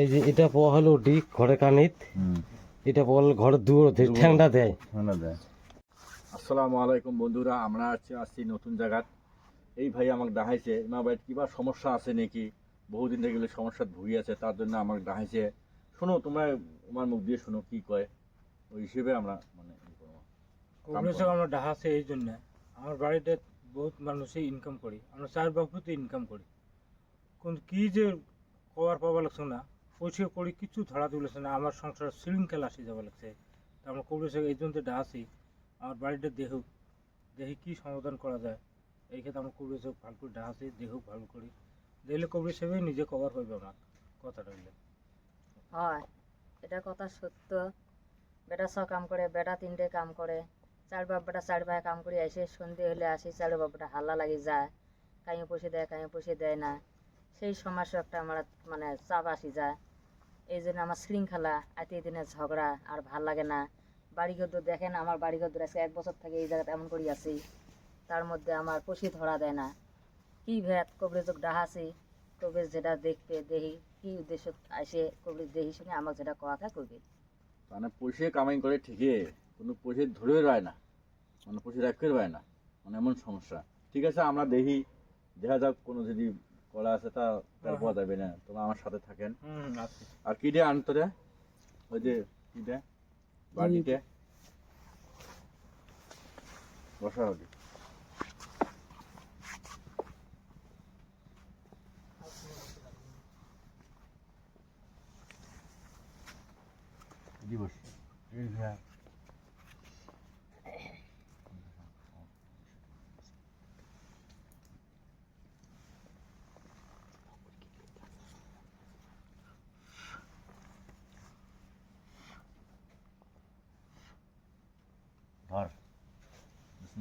এই যে এটা পাওয়া হলো ডি ঘরে কানিত। এটা হলো ঘরের দূর দেয় ঠান্ডা দেয়। আসসালামু আলাইকুম বন্ধুরা আমরা আছি আসছি নতুন জায়গাত এই ভাই আমাকে দেখাইছে মা ভাই কিবা সমস্যা আছে নাকি? বহুদিন থেকে গেলে সমস্যাত ভুগি আছে তার জন্য আমাকে দেখাইছে। শোনো তোমরা আমার মুখ দিয়ে শোনো কি কয়। ওই হিসেবে আমরা মানে। আমরা ডাহা এই জন্য। আমার বাড়িতে বহুত মানুষই ইনকাম করি। আমরা চার বাপুতে ইনকাম করি। কোন কি যে কবার পাওয়া লাগছে না। পয়সা করি কিছু ধরা তুলেছে না। আমার সংসার শৃঙ্খল আসি যাওয়া লাগছে। তা আমরা কংগ্রেসে এই জন্য ডাহা আছি, আমার বাড়িতে দেহুক দেখি কি সমাধান করা যায়। এই ক্ষেত্রে আমরা কংগ্রেসে ভালো করে ডাহা আছি দেহুক ভালো করি। দেখলে কংগ্রেস হিসেবে নিজে কভার পাইবে আমার কথাটা হইলে হয়, এটা কথা সত্য। বেটা ছ কাম করে, বেটা তিনটে কাম করে। চার বাপ বেটা চার ভাই কাম করে, এসে সন্ধে হলে আসি, চার বাপ বেটা হাল্লা লাগি যায়। কাইয়ে পয়সা দেয় কাইয়ে পয়সা দেয় না। সেই সমস্যা একটা আমার মানে চাপ আসি যায়। এই জন্য আমার শৃঙ্খলা আতি দিনে ঝগড়া আর ভালো লাগে না। বাড়িঘর দেখেন, আমার বাড়িঘর আছে এক বছর থেকে এই জায়গাতে এমন করি আছি। তার মধ্যে আমার পশি ধরা দেয় না। কি ভেদ কবরেজক ডাহাছি কবরেজ যেটা দেখবে দেখি কি উদ্দেশ্য আসে কবরেজ দেখি শুনে আমাকে যেটা খায় করবে মানে পয়সা কামাই করে ঠিকই কিন্তু পয়সা ধরে রয় না। মানে পয়সা রাখতে রয় না। মানে এমন সমস্যা। ঠিক আছে, আমরা দেখি দেখা যাক কোনো যদি কলা আছে তা তার পাওয়া যাবে না। তোমরা আমার সাথে থাকেন। আর কি দিয়ে আনতো রে? ওই যে কি দে বাড়িতে বসা হবে দিবস ধর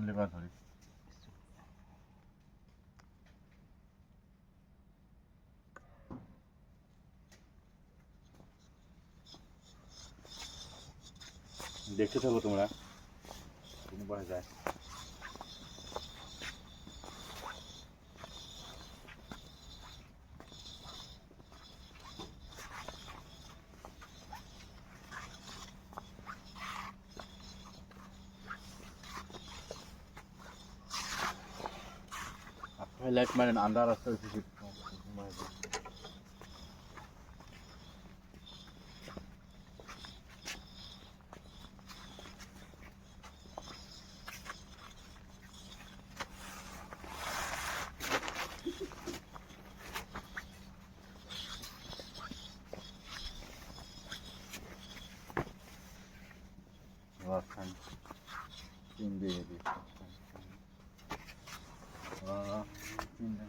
বিসমিল্লাহ ধরি দেখতে থাকো তোমরা কোনো যায় Vielleicht mal ein anderer solche Was kann in die şimdi.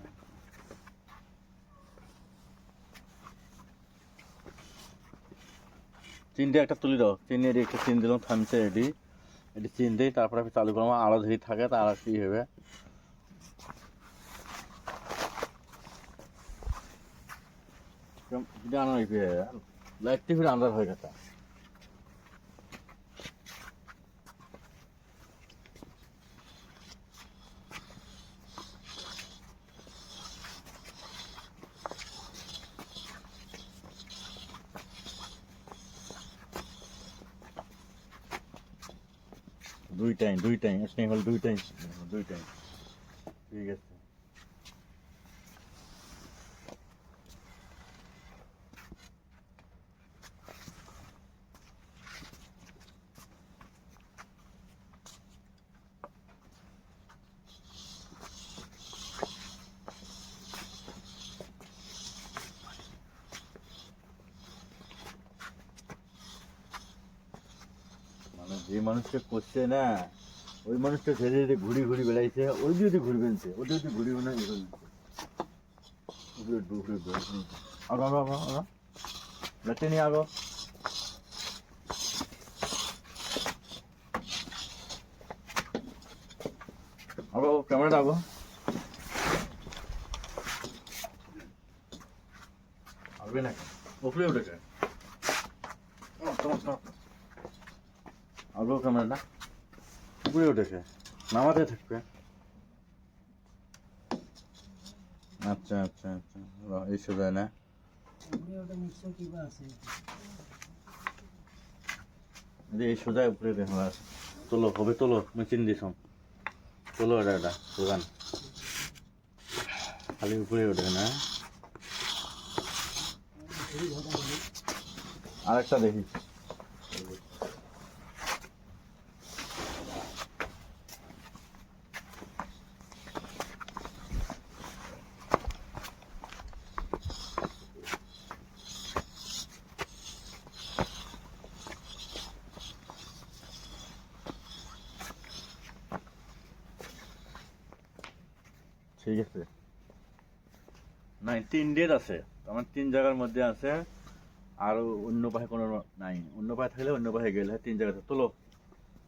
চিন দিয়ে একটা তুলে দাও। চিন দিয়ে একটা চিন দিলাম, থামছে রেডি এটি চিন দিই তারপরে আমি চালু করলাম আলো ধরে থাকে তার আর কি হবে? এটা আনা লাইটটি আন্দার হয়ে গেছে। দুই টাইম দুই টাইম স্নেহ দুই টাইম দুই টাইম ঠিক আছে মানে যে মানুষটা করছে না ওই মানুষটা ধীরে ধীরে ঘুরি ঘুরি বেড়াইছে ওই যদি ঘুরবেন সে ওদের যদি ঘুরিবে না এরকম ঘুরে ঘুরে ঘুরে আগো আগো আগো আগো লাটে নিয়ে আগো আগো ক্যামেরাটা আগো আসবে না উপরে উঠেছে। ও, তোমার তোমার আগো ক্যামেরাটা উপরে উঠেছে। নামাতে থাকবে। আচ্ছা আচ্ছা আচ্ছা। এই সোজা না। এই সোজা উপরে দেখা আছে। তোলো হবে তোলো মেশিন দিছ তোলো এটা এটা দোকান। খালি উপরে ওঠে না। আরেকটা দেখি। ঠিক আছে। নাই তিন ডেট আছে। আমার তিন জায়গার মধ্যে আছে আর অন্য পাশে কোনো নাই। অন্য পাশে থাকলে অন্য পাশে গেলে তিন জায়গাতে। তোলো।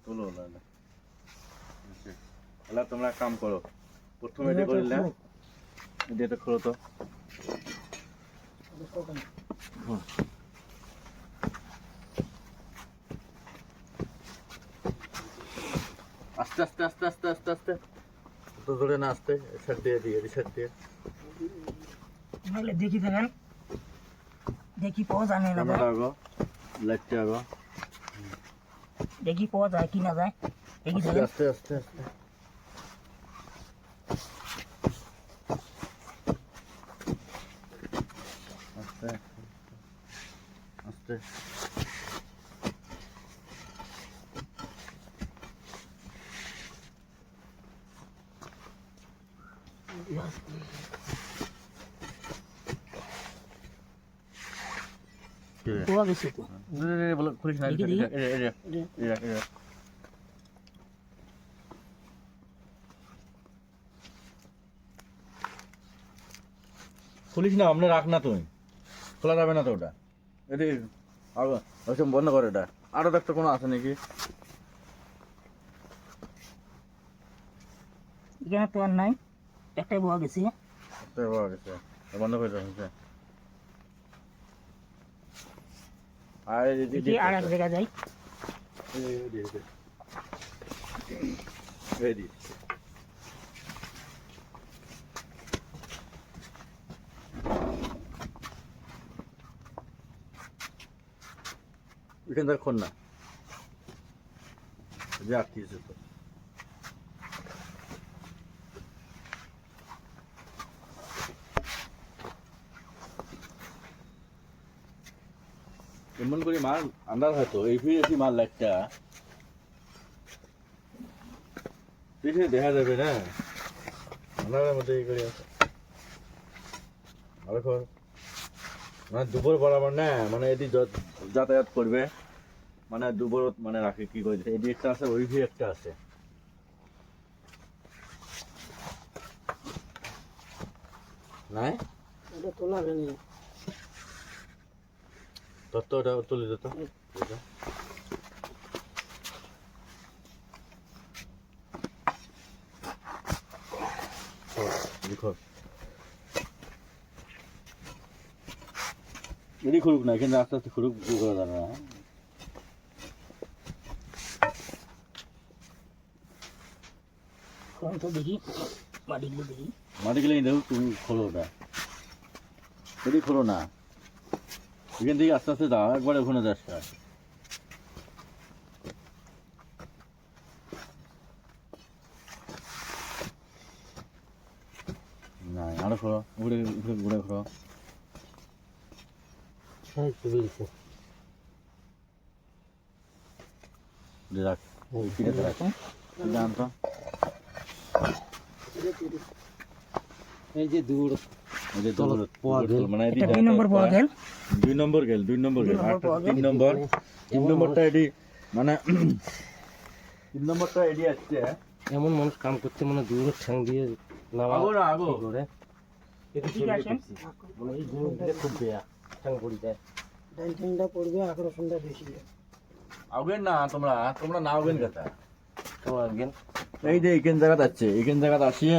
তোলো লালা। আচ্ছা। তাহলে তোমরা কাম করো। প্রথমে এটা করলে এটা খোলো তো। আস্তে আস্তে আস্তে আস্তে আস্তে আস্তে। তো জোরে না আস্তে সাইড দিয়ে দিয়ে সাইড দিয়ে। নাহলে দেখি দেখেন দেখি পাওয়া যায় না লাইটটা আগো দেখি পাওয়া যায় কি না যায়। দেখি দেখেন আস্তে আস্তে। আস্তে আস্তে আস্তে। তো খুলিস না খুলিস আপনি রাখ না তুমি খোলা যাবে না তো ওটা। এটি ওইসব বন্ধ করে এটা। আরও দেখতে কোনো আছে নাকি। এখানে তো আর নাই। একটাই পাওয়া গেছে। তো পাওয়া গেছে। বন্ধ করে দেওয়া হয়েছে আর আর এক জায়গায় যাই। এই যে- এই যে- না তো। এমন করে মাল আন্দাজ হয়তো এই ফিরে এসি মাল একটা পিছনে দেখা যাবে না? আন্দাজের মধ্যে এই করে আছে। আরও খবর। মানে দুপুর বরাবর না মানে এটি যাতায়াত করবে। মানে দুপুর মানে রাখে কি করে এটি একটা আছে, ওই ভি একটা আছে। নাই? এটা তোলা তত্ত্ব ওটা তুলে দিত এটা। খুলুক না কিন্তু আস্তে আস্তে খুলুক করা যাবে না কোন তো দেখি দেখি মাটি গেলে দেখো তুমি খোলো ওটা এটি খোলো না এখান থেকে আস্তে আস্তে দাও একবারে ওখানে যাস। না। না আরও খোলো ঘুরে ঘুরে ঘুরে খোলো এই তো বেরিয়েছে। ঘুরে রাখ। রাখ। দাম তো এই যে দূর। মানে দুই নম্বর পাওয়া গেল দুই নম্বর গেল দুই নম্বর গেল দুই নম্বর আরেকটা পাওয়া তিন নম্বর। তিন নম্বরটা এটি মানে তিন নম্বরটা এটি আসছে। এমন মানুষ কাম করছে মানে দূর ঠ্যাং দিয়ে নামা আগো না আগো। করে। মানে এই খুব বেয়া। ঠ্যাং পড়ে যায়। ডাইনটা পড়বে আকর্ষণটা বেশি আগেন না তোমরা তোমরা না আগেন কথা। তো একদিন এই যে এইখান জায়গাত আছে এইখান জায়গাত আসিয়ে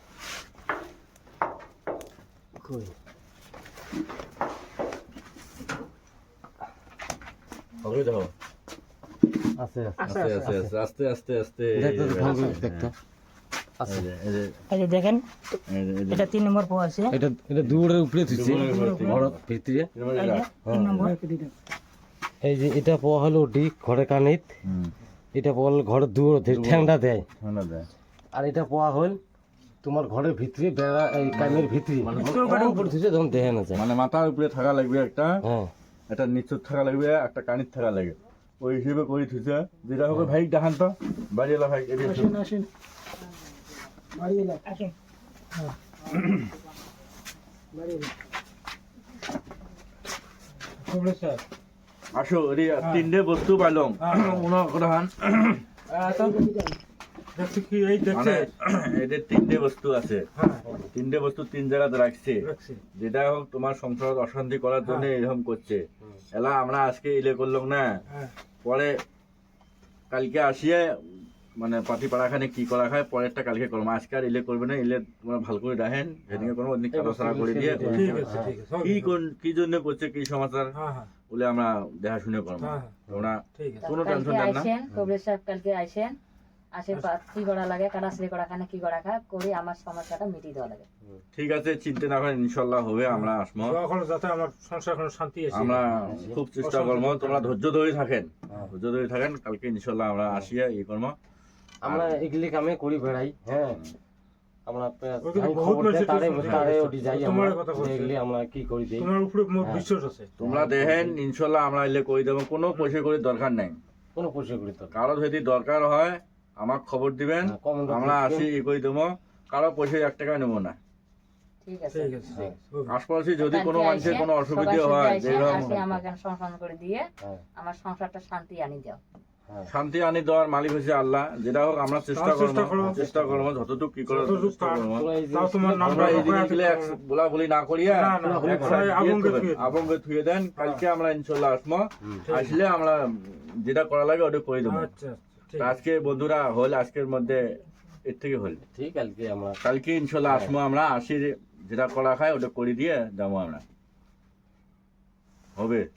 কই? হবে আস্তে আস্তে আস্তে। আস্তে আস্তে আস্তে দেখতো। এই যে, দেখেন। এটা তিন নম্বর পোয়া আছে। এটা এটা দূরের উপরে থুইছে দূরের উপরে। ঘর ভিতরে। এই যে তিন নম্বর। এই যে এটা পাওয়া হলো ওটি ঘরে কানিত। এটা ঘরের দূর ঠ্যাংটা দেয়। ঠান্ডা দেয়। আর এটা পাওয়া হল তোমার ঘরের ভিতরে বেড়া এই কামের ভিতরে। মানে উপরে। থুইছে তখন দেখে না যায়। মানে মাথার উপরে থাকা লাগবে একটা হ্যাঁ। একটা নিচুর থাকা লাগবে একটা কানির থাকা লাগবে ওই হিসেবে করে থুইছে। যেটা হবে ভাই দেখান তো। বাড়ি এলা ভাই এদিকে এসো। আসেন কবলে স্যার। আসো এদি তিনটে বস্তু পাইলাম। উনার কথা মানে দেখছে এদের তিনটে বস্তু আছে হ্যাঁ। তিনটে বস্তু তিন জায়গাতে রাখছে যেটা হোক তোমার সংসার অশান্তি করার জন্য এরকম করছে। এলা আমরা আজকে ইলে করলাম না। হ্যাঁ। পরে কালকে আসিয়ে মানে পাতি পাড়াখানে কি করা খায় পরেরটা কালকে করব আজকে আর ইলে করবে না ইলে তোমার ভালো করে দেখেন। সেদিকে কোনো কালো করে দিয়ে ঠিক আছে ঠিক আছে। কি কোন কি জন্য করছে কি সমাচার হ্যাঁ হ্যাঁ। বলে আমরা দেখাশুনে করব হ্যাঁ, হ্যাঁ। তোমরা কোনো টেনশন না। কবির সাহেব কালকে আইসেন। আসে কি করা লাগে করা কি করা খা করে আমার সমস্যাটা মিটিয়ে দেওয়া লাগে। ঠিক আছে চিন্তা না করেন ইনশাল্লাহ হবে আমরা আসব। করো যাতে আমার সংসার কোনো শান্তি আছে আমরা খুব চেষ্টা করব তোমরা ধৈর্য ধরে থাকেন ধৈর্য ধরে থাকেন কালকে ইনশাল্লাহ আমরা আসিয়া আমরা এগুলি কামে করি বেড়াই হ্যাঁ। আমরা ওটি যাই তোমার আমরা কথা বলছে। এগুলি আমরা কি করি দেই। তোমার উপরে মোর হ্যাঁ। বিশ্বাস আছে। তোমরা দেখেন ইনশাল্লাহ আমরা এলে করে দেবো কোনো পয়সা করে দরকার নাই। কোনো পয়সা করি তো কারও যদি দরকার হয় আমাকে খবর দিবেন হ্যাঁ, আমরা আসি ই করে দেবো। কারও পয়সা এক টাকা নেব না। ঠিক আছে। ঠিক আছে ঠিক আছে। হবে। আশপাশে যদি কোনো মানুষের কোনো অসুবিধা হয় আমাকে করে দিয়ে হ্যাঁ। আমার সংসারটা শান্তি আনি দাও। হ্যাঁ। শান্তি আনি দেওয়ার মালিক হচ্ছে আল্লাহ। যেটা হোক আমরা চেষ্টা করব। চেষ্টা করব যতটুকু কি করে আমরা বলা বলা না করিয়া আমরা আবঙ্গে থুয়ে দেন কালকে আমরা ইনশাল্লাহ আসব। আসলে আমরা যেটা করা লাগে ওটা করে দেবো। আচ্ছা তো আজকে বন্ধুরা হল আজকের মধ্যে এর থেকে হল। ঠিক কালকে আমরা কালকে ইনশাল্লাহ আসব আমরা আসি যেটা করা খায় ওটা করে দিয়ে যাব আমরা। হবে।